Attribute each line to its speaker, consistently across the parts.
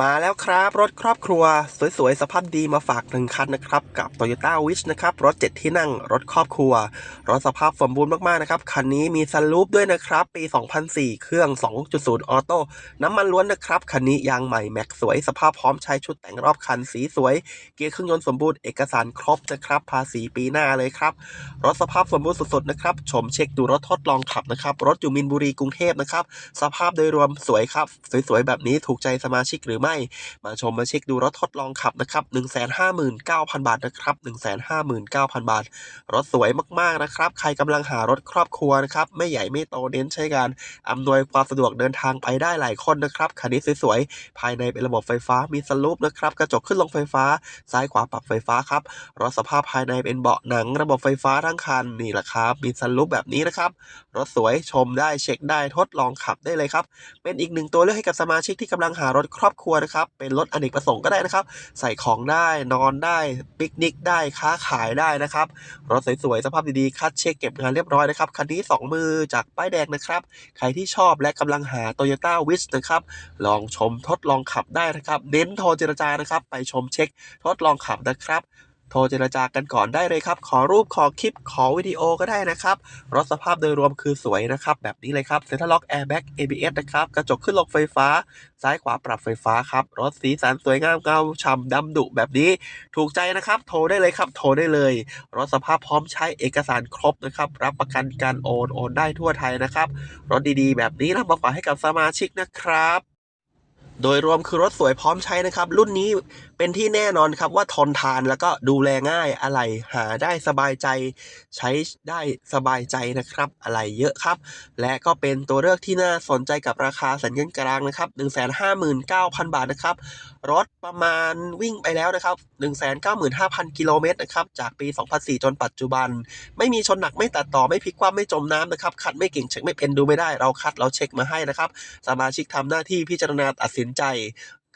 Speaker 1: มาแล้วครับ รถครอบครัว สวยๆ สภาพดีมาฝากหนึ่งคันนะครับ กับ Toyota Wish นะครับ รถ 7 ที่นั่ง รถครอบครัว รถสภาพสมบูรณ์มากๆ นะครับ คันนี้มีซันรูปด้วยนะครับ ปี 2004 เครื่อง 2.0 ออโต้น้ำมันล้วนนะครับ คันนี้ยางใหม่แม็กสวย สภาพพร้อมใช้ชุดแต่งรอบคันสีสวย เกียร์เครื่องยนต์สมบูรณ์เอกสารครบนะครับ ภาษีปีหน้าเลยครับ รถสภาพสมบูรณ์สุดๆ นะครับ ชมเช็คดูรถทดลองขับนะครับ รถอยู่มินบุรีกรุงเทพนะครับ สภาพโดยรวมสวยครับ สวยๆ แบบนี้ถูกใจสมาชิกหรือไม่ มาชมมาเช็คดูรถทดลองขับนะครับ159,000 บาทนะครับ159,000 บาท รถสวยมากๆนะครับ ใครกำลังหารถครอบครัวนะครับ ไม่ใหญ่ไม่โตเน้นใช้การอำนวยความสะดวกเดินทางไปได้หลายคนนะครับคันนี้สวยๆ ภายในเป็นระบบไฟฟ้ามีสลูปนะครับกระจกขึ้นลงไฟฟ้า ซ้ายขวาปรับไฟฟ้าครับรถสภาพภายในเป็นเบาะหนัง ระบบไฟฟ้าทั้งคันนี่แหละครับมีสลูปแบบนี้นะครับ รถสวยชมได้เช็คได้ทดลองขับได้เลยครับ เป็นอีกหนึ่งตัวเลือกให้กับสมาชิกที่กำลังหารถครอบครัวนะครับ เป็นรถอเนกประสงค์ก็ได้นะครับ ใส่ของได้นอนได้ปิกนิกได้ค้าขายได้นะครับรถสวยๆสภาพดีๆคัดเช็คเก็บงานเรียบร้อยนะครับคันนี้ 2 มือจากป้ายแดงนะครับ ใครที่ชอบและกำลังหา Toyota Wish นะครับ ลองชมทดลองขับได้นะครับ เน้นโทรเจรจานะครับ ไปชมเช็คทดลองขับนะครับ โทรเจรจากันก่อนได้เลยครับ ขอรูปขอคลิปขอวิดีโอก็ได้นะครับ รถสภาพโดยรวมคือสวยนะครับ แบบนี้เลยครับเซ็นทรัลล็อกแอร์แบ็ก ABS นะครับ กระจกขึ้นลงไฟฟ้า ซ้ายขวาปรับไฟฟ้าครับ รถสีสันสวยงามเงาฉ่ำดำดุแบบนี้ ถูกใจนะครับ โทรได้เลยครับ โทรได้เลย รถสภาพพร้อมใช้เอกสารครบนะครับ รับประกันการโอนโอนได้ทั่วไทยนะครับ รถดีๆ แบบนี้นำมาฝากให้กับสมาชิกนะครับโดยรวมคือรถสวยพร้อมใช้นะครับ รุ่นนี้ เป็นที่แน่นอนครับว่าทนทานแล้วก็ดูแลง่ายอะไรหาได้สบายใจ ใช้ได้สบายใจนะครับ อะไรเยอะครับ และก็เป็นตัวเลือกที่น่าสนใจกับราคาสัญญาณกลางนะครับ 159,000 บาทนะครับ รถประมาณวิ่งไปแล้วนะครับ 195,000 กิโลเมตรนะครับ จากปี 2004 จนปัจจุบัน ไม่มีชนหนักไม่ตัดต่อไม่พลิกคว่ำไม่จมน้ำนะครับคัดไม่เก่งเช็คไม่เป็นดูไม่ได้เราคัดเราเช็คมาให้นะครับ สมาชิกทำหน้าที่พิจารณาตัดสินใจ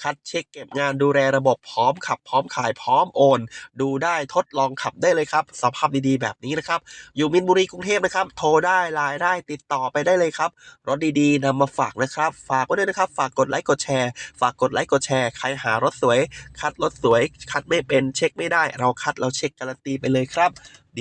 Speaker 1: คัดเช็คเก็บงานดูแลระบบพร้อมขับ พร้อมขายพร้อมโอน ดูได้ทดลองขับได้เลยครับ สภาพดีๆแบบนี้นะครับ อยู่มินบุรีกรุงเทพนะครับ โทรได้ไลน์ได้ติดต่อไปได้เลยครับ รถดีๆนำมาฝากนะครับ ฝากไว้ด้วยนะครับ ฝากกดไลค์กดแชร์ ฝากกดไลค์กดแชร์ใครหารถสวย คัดรถสวย คัดไม่เป็นเช็คไม่ได้ เราคัดเราเช็คการันตีไปเลยครับ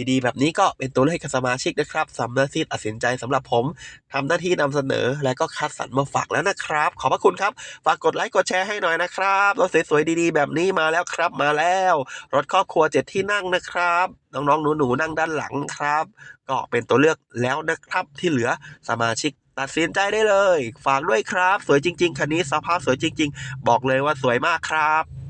Speaker 1: ดีๆ แบบนี้ก็เป็นตัวเลือกให้กับสมาชิกนะครับสำน้าที่ตัดสินใจสำหรับผมทำหน้าที่นำเสนอและก็คัดสรรมาฝากแล้วนะครับ ขอบพระคุณครับ ฝากกดไลค์กดแชร์ให้หน่อยนะครับรถสวยๆดีๆ แบบนี้มาแล้วครับมาแล้ว รถครอบครัวเจ็ดที่นั่งนะครับน้องๆหนูๆนั่งด้านหลังครับ ก็เป็นตัวเลือกแล้วนะครับที่เหลือสมาชิกตัดสินใจได้เลย ฝากด้วยครับ สวยจริง ๆคันนี้สภาพสวยจริง ๆ บอกเลยว่าสวยมากครับ